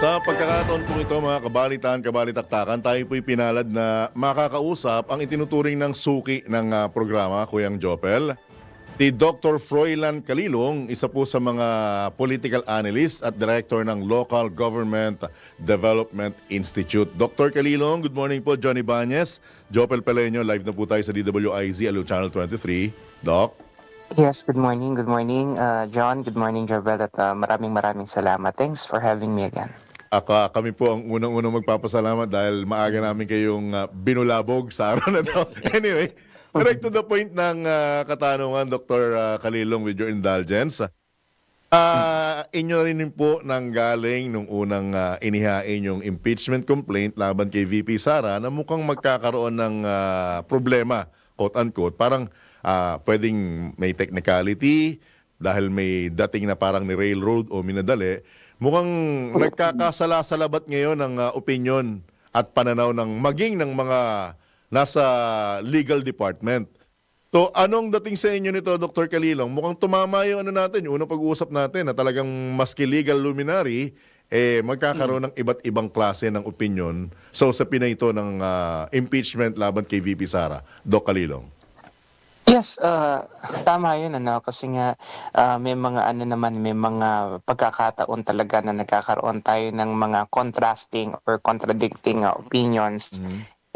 Sa pagkakataon po ito mga kabalitan, kabalitaktakan, tayo po'y pinalad na makakausap ang itinuturing ng suki ng ah, programa, Kuyang Jopel. Si Dr. Froilan Kalilong, isa po sa mga political analyst at director ng Local Government Development Institute. Dr. Kalilong, good morning po. Johnny Banyes, Jopel Peleño, live na po tayo sa DWIZ, Aliw Channel 23. Doc? Yes, good morning. Good morning, uh, John. Good morning, Jovel. At uh, maraming maraming salamat. Thanks for having me again. Aka, kami po ang unang-unang magpapasalamat dahil maaga namin kayong ah, binulabog sa araw na to. anyway, direct to the point ng ah, katanungan, Dr. ah, Kalilong, with your indulgence. Ah, inyo na rin po nang galing nung unang ah, inihain yung impeachment complaint laban kay VP Sara na mukhang magkakaroon ng ah, problema, quote-unquote. Parang ah, pwedeng may technicality dahil may dating na parang ni railroad o minadali. Mukhang nagkakasala-salabat ngayon ng ah, opinion at pananaw ng maging ng mga nasa legal department. So, anong dating sa inyo nito, Dr. Kalilong? Mukhang tumama yung ano natin, yung unang pag-uusap natin na talagang maski legal luminary, eh, magkakaroon ng iba't ibang klase ng opinion sa usapin na ito ng ah, impeachment laban kay VP Sara. Doc Kalilong. Yes, uh, tama yun ano kasi nga uh, may mga ano naman may mga pagkakataon talaga na nagkakaroon tayo ng mga contrasting or contradicting uh, opinions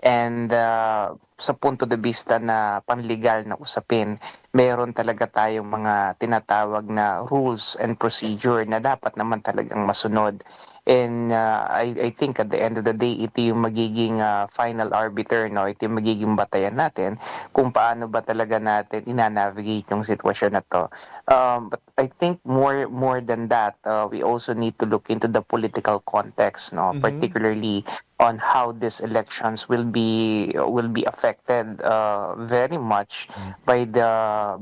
and uh, sa punto de vista na panlegal na usapin meron talaga tayong mga tinatawag na rules and procedure na dapat naman talagang masunod and uh, I, I think at the end of the day ito yung magiging uh, final arbiter no? Ito yung magiging batayan natin kung paano ba talaga natin ina-navigate yung sitwasyon na to. Um, but I think more more than that uh, we also need to look into the political context no? Particularly on how these elections will be will be affected uh, very much by the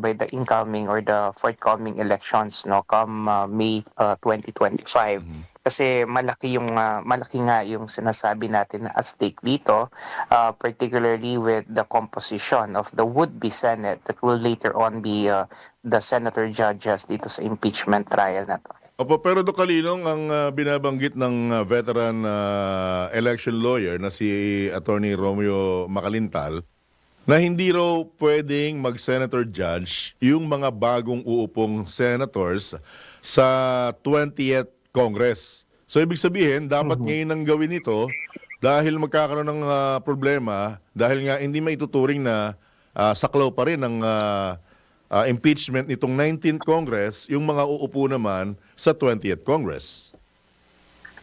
by the incoming or the forthcoming elections no come uh, May uh, 2025 kasi malaki yung uh, malaki nga yung sinasabi natin na at stake dito uh, particularly with the composition of the would-be Senate that will later on be uh, the senator judges dito sa impeachment trial na to. Opo, pero Doc Kalilong, ang ah, binabanggit ng ah, veteran ah, election lawyer na si Attorney Romeo Macalintal, na hindi raw pwedeng mag-senator judge yung mga bagong uupong senators sa 20th Congress. So ibig sabihin, dapat ngayon nang gawin ito dahil magkakaroon ng ah, problema dahil nga hindi maituturing na ah, saklaw pa rin ng ah, ah, impeachment nitong 19th Congress, yung mga uupo naman sa 20th Congress.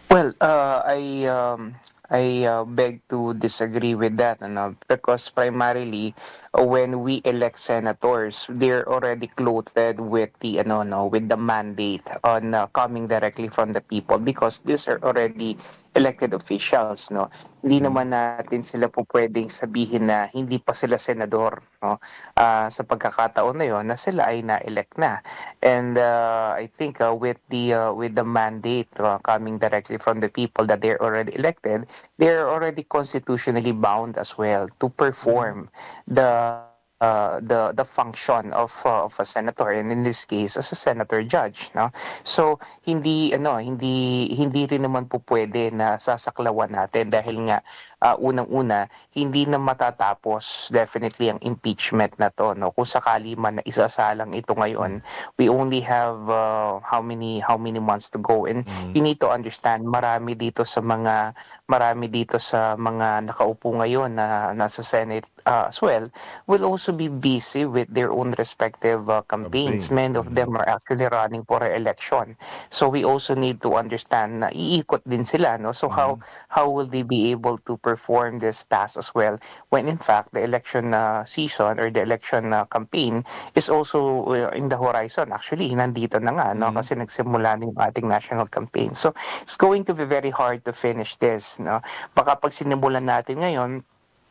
Well, uh, I um, I uh, beg to disagree with that, ano, because primarily uh, when we elect senators, they're already clothed with the ano no with the mandate on uh, coming directly from the people because these are already elected officials, no. Hindi naman natin sila po pwedeng sabihin na hindi pa sila senador, no. Ah, sa pagkakataon na 'yon na sila ay na-elect na. And uh, I think uh, with the uh, with the mandate uh, coming directly from the people that they're already elected, they're already constitutionally bound as well to perform the uh, the the function of uh, of a senator and in this case as a senator judge no? So hindi ano hindi hindi rin naman po pwede na sasaklawan natin dahil nga uh, unang-una hindi na matatapos definitely ang impeachment na to no? Kung sakali man na isasalang ito ngayon we only have uh, how many how many months to go. And you need to understand marami dito sa mga marami dito sa mga nakaupo ngayon na nasa Senate uh, as well will also be busy with their own respective uh, campaigns. Campaign. many of them are actually running for re-election. So we also need to understand na iikot din sila no? So how how will they be able to perform this task as well when in fact the election uh, season or the election uh, campaign is also uh, in the horizon. Actually nandito na nga no kasi nagsimula na yung ating national campaign. So it's going to be very hard to finish this no. Baka pag sinimulan natin ngayon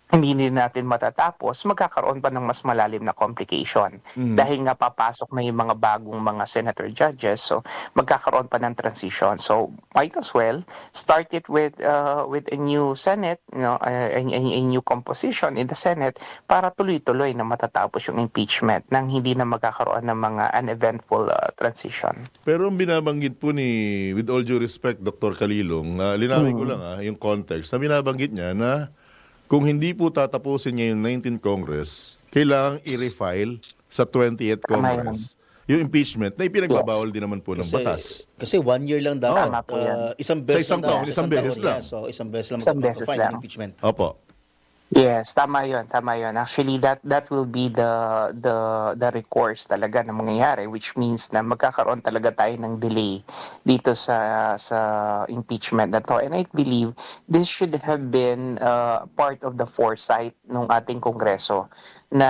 hindi din natin matatapos, magkakaroon pa ng mas malalim na complication. Mhm. Dahil nga papasok na yung mga bagong mga senator judges, so magkakaroon pa ng transition. So might as well start it with uh, with a new Senate, you know, a, a, a new composition in the Senate para tuloy-tuloy na matatapos yung impeachment nang hindi na magkakaroon ng mga uneventful uh, transition. Pero ang binabanggit po ni, with all due respect, Dr. Kalilong, na linawin ko lang ah, yung context, na binabanggit niya na kung hindi po tatapusin niya yung 19th Congress, kailangang i-refile sa 20th Tama Congress yung impeachment na ipinagbabawal din naman po ng batas. Kasi one year lang dapat. Yan. uh, isang beses isang lang taon, dapat, isang beses lang. yeah. So, isang beses lang Isang beses lang. ng impeachment. Opo. Yes, tama 'yon, tama 'yon. Actually that that will be the the the recourse talaga na mangyayari which means na magkakaroon talaga tayo ng delay dito sa sa impeachment na to. And I believe this should have been uh, part of the foresight ng ating kongreso na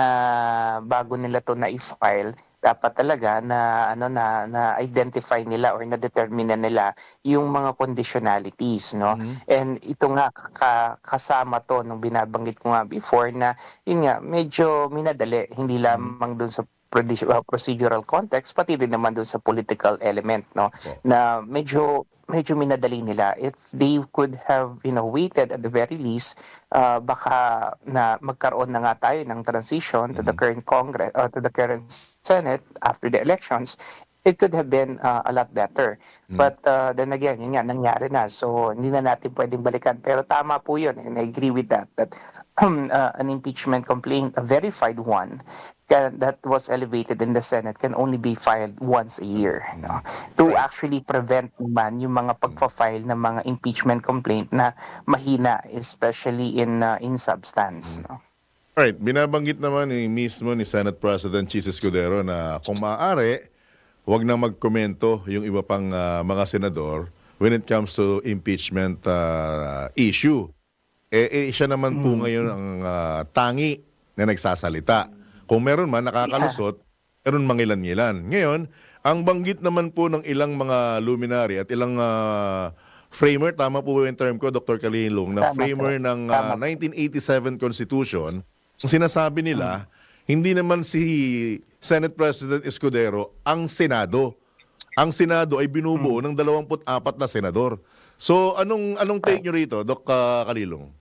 bago nila to na i-file dapat talaga na ano na na identify nila or na determine nila yung mga conditionalities no? And ito nga ka- kasama to nung binabanggit ko nga before na yun nga medyo minadali. Hindi lamang dun sa proce- uh, procedural context pati rin naman dun sa political element no? Na medyo medyo minadali nila. If they could have you know waited at the very least uh, baka na magkaroon na nga tayo ng transition to the current congress uh, to the current senate after the elections it could have been uh, a lot better. But uh, then again yun nga nangyari na. So hindi na natin pwedeng balikan. Pero tama po yun and I agree with that that uh, an impeachment complaint a verified one can, that was elevated in the Senate can only be filed once a year no? to actually prevent naman yung mga pagpa-file ng mga impeachment complaint na mahina especially in uh, in substance no? Alright, binabanggit naman ni mismo ni Senate President Chis Escudero na kung maaari, huwag na magkomento yung iba pang ah, mga senador when it comes to impeachment ah, issue. Eh, eh, siya naman po ngayon ang ah, tangi na nagsasalita. Kung meron man nakakalusot, meron mangilan-ngilan. Ngayon, ang banggit naman po ng ilang mga luminary at ilang ah, framer, tama po yung term ko, Dr. Kalilong, na Tama po. framer ng ah, 1987 Constitution, ang sinasabi nila, hindi naman si Senate President Escudero ang Senado. Ang Senado ay binubuo ng 24 na senador. So anong anong take nyo rito, Doc ah, Kalilong?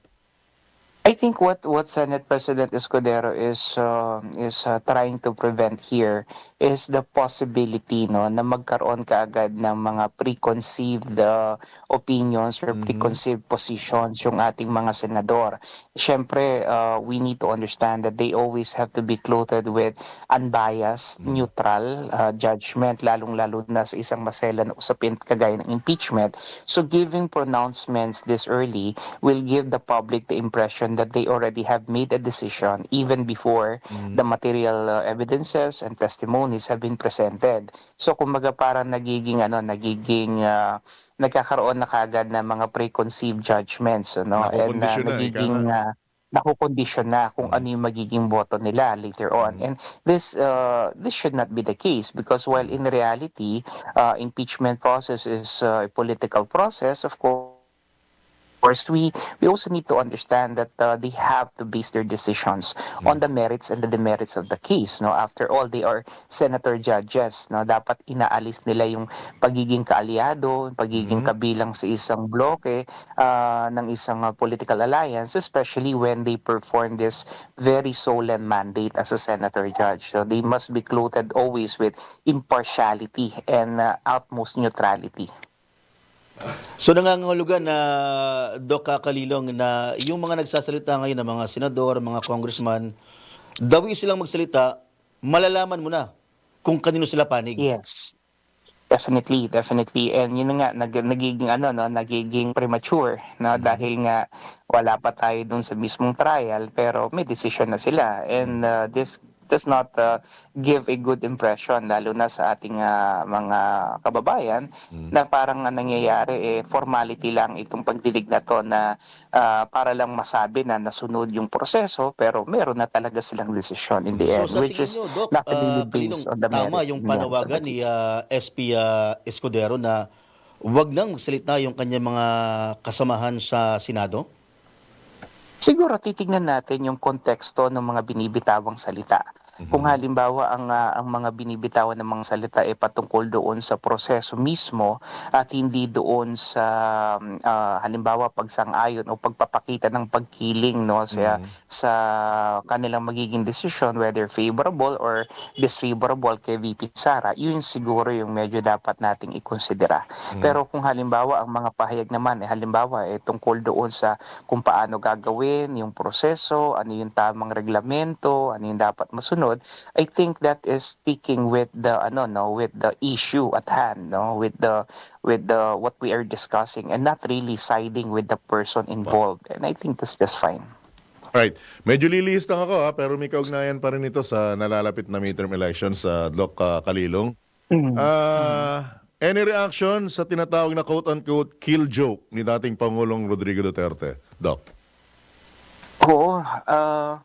I think what what Senate President Escudero is uh, is uh, trying to prevent here is the possibility no na magkaroon kaagad ng mga preconceived uh, opinions or preconceived positions yung ating mga senador. Siyempre, uh, we need to understand that they always have to be clothed with unbiased, neutral uh, judgment lalong-lalo na sa isang masela na usapin kagaya ng impeachment. So giving pronouncements this early will give the public the impression that they already have made a decision even before the material uh, evidences and testimonies have been presented. So kumbaga parang nagiging ano nagiging uh, nagkakaroon na kagad ng mga preconceived judgments ano and uh, na, nagiging nga. uh, nakukondisyon na kung ano yung magiging boto nila later on. And this uh, this should not be the case because while in reality, uh, impeachment process is uh, a political process, of course, course, we we also need to understand that uh, they have to base their decisions on the merits and the demerits of the case. No, after all, they are senator judges. No, dapat inaalis nila yung pagiging kaalyado, pagiging kabilang sa isang bloke uh, ng isang uh, political alliance, especially when they perform this very solemn mandate as a senator judge. So they must be clothed always with impartiality and uh, utmost neutrality. So nangangahulugan na Doc Kakalilong na yung mga nagsasalita ngayon ng mga senador, mga congressman, daw yung silang magsalita, malalaman mo na kung kanino sila panig. Yes. Definitely, definitely. And yun nga, nag, nagiging ano, no, nagiging premature na dahil nga wala pa tayo dun sa mismong trial pero may decision na sila. And uh, this does not uh, give a good impression lalo na sa ating uh, mga kababayan na parang ang nangyayari eh formality lang itong pagdidig na to na uh, para lang masabi na nasunod yung proseso pero meron na talaga silang desisyon in the end So sa which is nyo, Doc, not really Kalilong, based on the tama yung panawagan ni ah, SP ah, Escudero na wag nang magsalita yung kanyang mga kasamahan sa Senado? Siguro titignan natin yung konteksto ng mga binibitawang salita. Kung halimbawa ang ah, ang mga binibitawan ng mga salita ay patungkol doon sa proseso mismo at hindi doon sa ah, halimbawa pagsang-ayon o pagpapakita ng pagkiling no sa sa kanilang magiging desisyon whether favorable or disfavorable kay VP Sara, yun siguro yung medyo dapat nating ikonsidera. Pero kung halimbawa ang mga pahayag naman eh halimbawa eh tungkol doon sa kung paano gagawin yung proseso, ano yung tamang reglamento, ano yung dapat masunod, I think that is sticking with the ano no with the issue at hand no with the with the what we are discussing and not really siding with the person involved. And I think that's just fine. Right. Medyo lilihis lang ako ha, pero may kaugnayan pa rin ito sa nalalapit na midterm elections sa Doc ah, Kalilong. Ah, any reaction sa tinatawag na quote-unquote kill joke ni dating Pangulong Rodrigo Duterte? Doc. Oo, uh,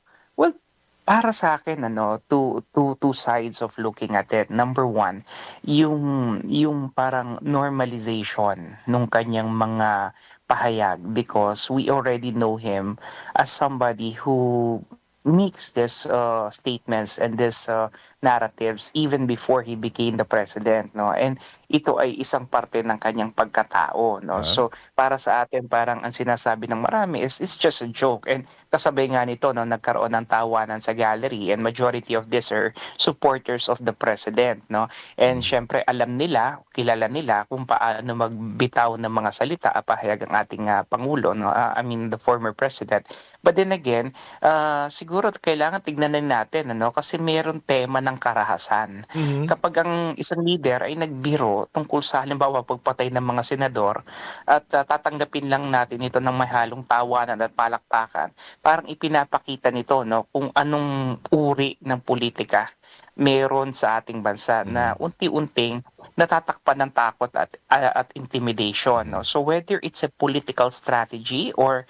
para sa akin ano, two two two sides of looking at it. Number one, yung yung parang normalization nung kanyang mga pahayag because we already know him as somebody who makes this uh, statements and this uh, narratives even before he became the president no and ito ay isang parte ng kanyang pagkatao no Ah. so para sa atin parang ang sinasabi ng marami is it's just a joke and kasabay nga nito no nagkaroon ng tawanan sa gallery and majority of these are supporters of the president no? And syempre alam nila kilala nila kung paano magbitaw ng mga salita at pahayag ang ating ah, pangulo no? Ah, I mean the former president. But then again ah, siguro kailangan tignan natin ano kasi mayroon tema ng karahasan. Kapag ang isang leader ay nagbiro tungkol sa halimbawa pagpatay ng mga senador at ah, tatanggapin lang natin ito ng may halong tawanan at palakpakan parang ipinapakita nito no kung anong uri ng politika meron sa ating bansa na unti-unting natatakpan ng takot at ah, at intimidation no. So whether it's a political strategy or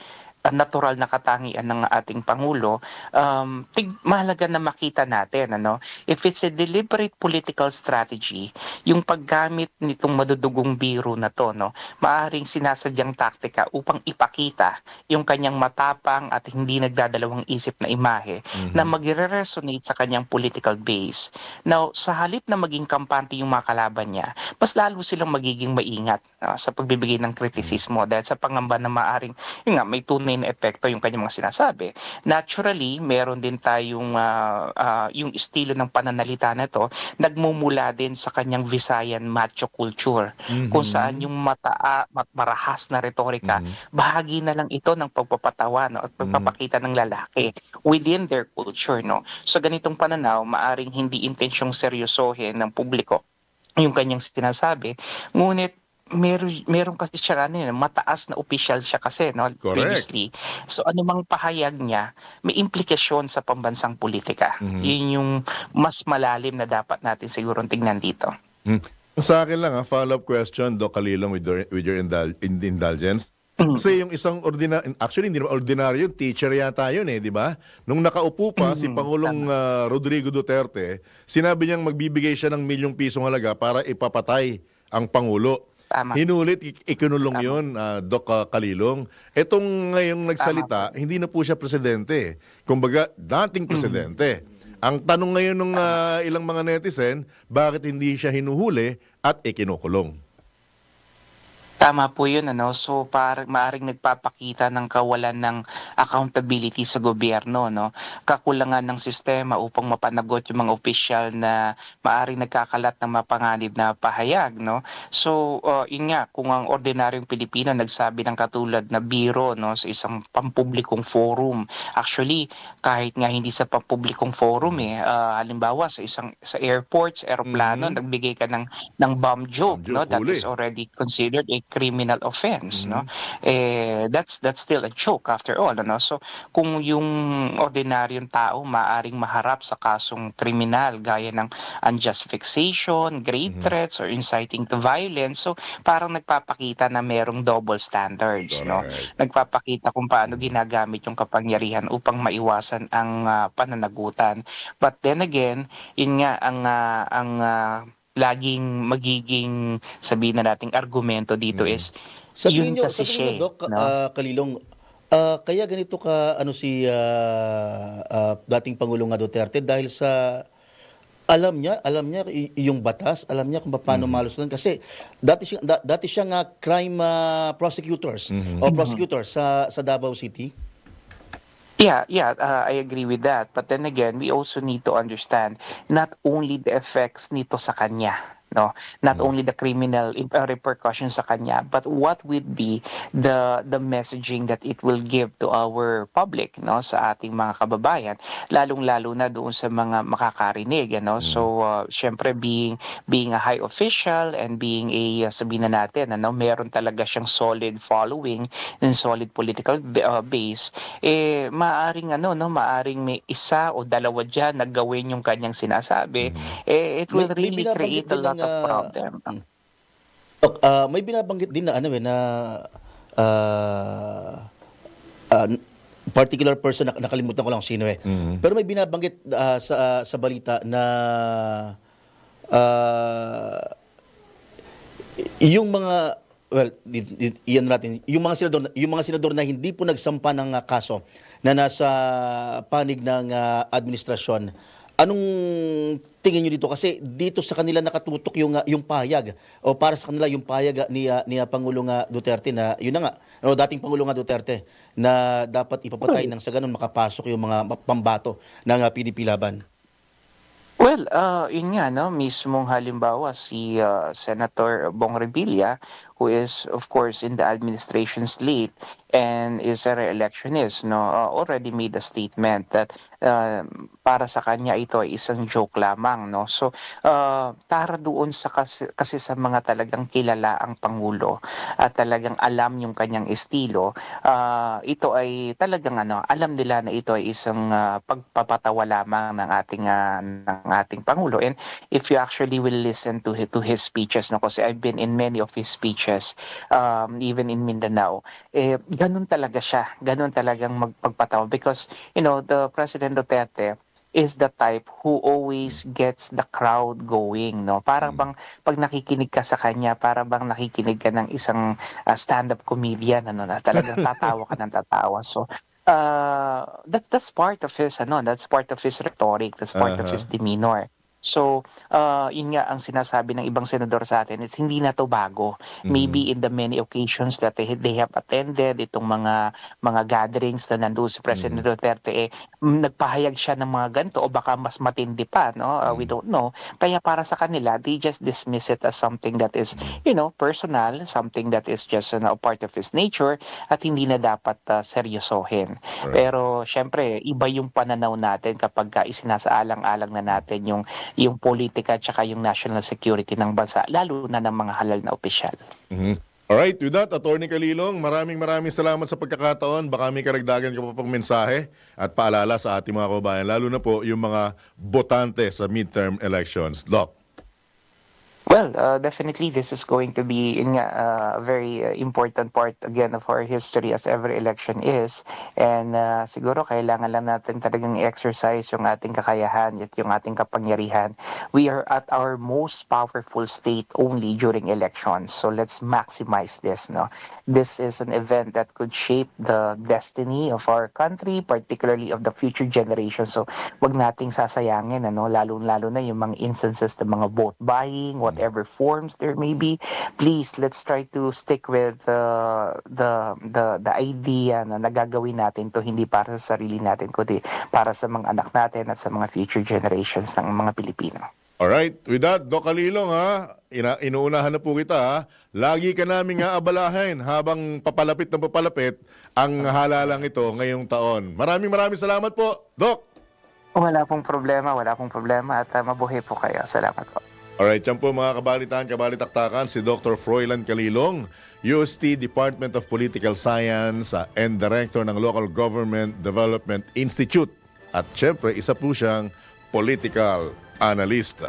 natural na katangian ng ating pangulo um tig mahalaga na makita natin ano? If it's a deliberate political strategy yung paggamit nitong madudugong biro na to no? Maaring sinasadyang taktika upang ipakita yung kanyang matapang at hindi nagdadalawang isip na imahe na magre-resonate sa kanyang political base. Now sa halip na maging kampante yung mga kalaban niya mas lalo silang magiging maingat ah, sa pagbibigay ng kritisismo dahil sa pangamba na maaring yun nga may tunay na epekto yung kanyang mga sinasabi. Naturally meron din tayong ah, ah, yung estilo ng pananalita na to nagmumula din sa kanyang Visayan macho culture. Kung saan yung mata mat- marahas na retorika bahagi na lang ito ng pagpapatawa no, at pagpapakita ng lalaki within their culture no. So ganitong pananaw maaring hindi intensyong seryosohin ng publiko yung kanyang sinasabi. Ngunit meron meron kasi siya ano yun, mataas na official siya kasi no Correct. previously so anumang pahayag niya may implikasyon sa pambansang politika yun yung mas malalim na dapat natin siguro tingnan dito Hmm. Sa akin lang, ha, follow-up question, Doc Kalilong, with your, with your indul- in- indulgence. Kasi yung isang ordina actually hindi naman ordinaryo, teacher yata yun eh, di ba? Nung nakaupo pa si Pangulong ah, Rodrigo Duterte, sinabi niyang magbibigay siya ng milyong pisong halaga para ipapatay ang Pangulo. Tama. Hinulit, ik- ikinulong yun, ah, Doc ah, Kalilong. Etong ngayong nagsalita, hindi na po siya presidente. Kumbaga, dating presidente. Ang tanong ngayon ng ah, ilang mga netizen, bakit hindi siya hinuhuli at ikinukulong? Tama po yun, ano? So, parang maaring nagpapakita ng kawalan ng accountability sa gobyerno, no? Kakulangan ng sistema upang mapanagot yung mga opisyal na maaring nagkakalat ng mapanganib na pahayag, no? So, uh, yun nga, kung ang ordinaryong Pilipino nagsabi ng katulad na biro, no? Sa isang pampublikong forum. Actually, kahit nga hindi sa pampublikong forum, eh. uh, halimbawa, sa isang sa airports, aeroplano, nagbigay ka ng, ng bomb joke, Bomb joke, no? That huli. is already considered a criminal offense no? Eh that's that's still a joke after all ano? So kung yung ordinaryong tao maaring maharap sa kasong kriminal gaya ng unjust fixation grave threats or inciting to violence so parang nagpapakita na merong double standards no? Correct. nagpapakita kung paano ginagamit yung kapangyarihan upang maiwasan ang ah, pananagutan. But then again yun nga ang ah, ang ah, laging magiging sabihin na nating argumento dito is Sa yun nyo, kasi sa tingin siya nyo, eh, no? ah, Kalilong, Ah, kaya ganito ka ano si ah, ah, dating Pangulong nga Duterte dahil sa alam niya, alam niya y- yung batas, alam niya kung paano malusunan kasi dati siya da- dati siya nga crime ah, prosecutors o prosecutor sa sa Davao City. Yeah, yeah, uh, I agree with that. But then again, we also need to understand not only the effects nito sa kanya, no, not only the criminal im- uh, repercussions sa kanya, but what would be the the messaging that it will give to our public, no, sa ating mga kababayan, lalong-lalo na doon sa mga makakarinig, ano. So, uh, syempre being being a high official and being a uh, sabihin na natin, ano, meron talaga siyang solid following and solid political uh, base, eh maaring ano no, maaring may isa o dalawa diyan na gawin yung kanyang sinasabi, eh it will really create a lot ah, problem. Ok, ah, may binabanggit din na ano eh na ah, ah, particular person na nakalimutan ko lang sino eh. Pero may binabanggit ah, sa sa balita na ah, yung mga well, iyan natin, yung mga senador, yung mga senador na hindi po nagsampa ng ah, kaso na nasa panig ng ah, administrasyon, anong tingin niyo dito? Kasi dito sa kanila nakatutok yung ah, yung payag o para sa kanila yung payag ah, ni ah, ni Pangulong Duterte na yun na nga. O dating Pangulong Duterte na dapat ipapatay nang sa ganun makapasok yung mga pambato ng PDP laban. Well, uh, yun nga, no, mismong halimbawa si uh, Senator Bong Revilla, who is of course in the administration slate and is a re-electionist, no, uh, already made a statement that uh, para sa kanya ito ay isang joke lamang, no. So, uh, para doon sa kasi, kasi sa mga talagang kilala ang pangulo at talagang alam yung kanyang estilo, uh, ito ay talagang ano, alam nila na ito ay isang uh, pagpapatawa lamang ng ating uh, ng ating pangulo. And if you actually will listen to to his speeches, no, kasi I've been in many of his speeches, um, even in Mindanao, eh, ganun talaga siya, ganun talagang magpagpatawa because, you know, the President Duterte is the type who always gets the crowd going, no? Para bang pag nakikinig ka sa kanya, para bang nakikinig ka ng isang uh, stand-up comedian, ano na, talagang tatawa ka ng tatawa. So, uh, that's that's part of his ano, that's part of his rhetoric, that's part of Aha. his demeanor. So, uh, yun nga ang sinasabi ng ibang senador sa atin, it's hindi na to bago. Maybe in the many occasions that they, they have attended, itong mga mga gatherings na nandoon si President Duterte, eh, mm, nagpahayag siya ng mga ganito o baka mas matindi pa, no? Uh, we don't know. Kaya para sa kanila, they just dismiss it as something that is, you know, personal, something that is just ano, part of his nature at hindi na dapat uh, seryosohin. Pero syempre, iba yung pananaw natin kapag ka isinasaalang-alang na natin yung yung politika at saka yung national security ng bansa, lalo na ng mga halal na opisyal. Mhm. Alright, with that, Attorney Kalilong, maraming maraming salamat sa pagkakataon. Baka may karagdagan ka pa pang mensahe at paalala sa ating mga kababayan, lalo na po yung mga botante sa midterm elections. Doc. Well, uh, definitely this is going to be nga, uh, a very uh, important part again of our history as every election is. And uh, siguro kailangan lang natin talagang exercise yung ating kakayahan at yung ating kapangyarihan. We are at our most powerful state only during elections. So let's maximize this. No, This is an event that could shape the destiny of our country, particularly of the future generation. So wag nating sasayangin, ano, lalo-lalo na yung mga instances ng mga vote buying, whatever forms there may be. Please, let's try to stick with uh, the the the idea na nagagawin natin to hindi para sa sarili natin kundi para sa mga anak natin at sa mga future generations ng mga Pilipino. Alright, with that, Doc Kalilong ha, ina inuunahan na po kita ha. Lagi ka namin nga abalahin habang papalapit na papalapit ang halalang ito ngayong taon. Maraming maraming salamat po, Doc. Wala pong problema, wala pong problema at uh, mabuhay po kayo. Salamat po. Alright, yan po mga kabalitaan, kabalitaktakan, si Dr. Froilan Kalilong, UST Department of Political Science ah, and Director ng Local Government Development Institute. At syempre, isa po siyang political analyst.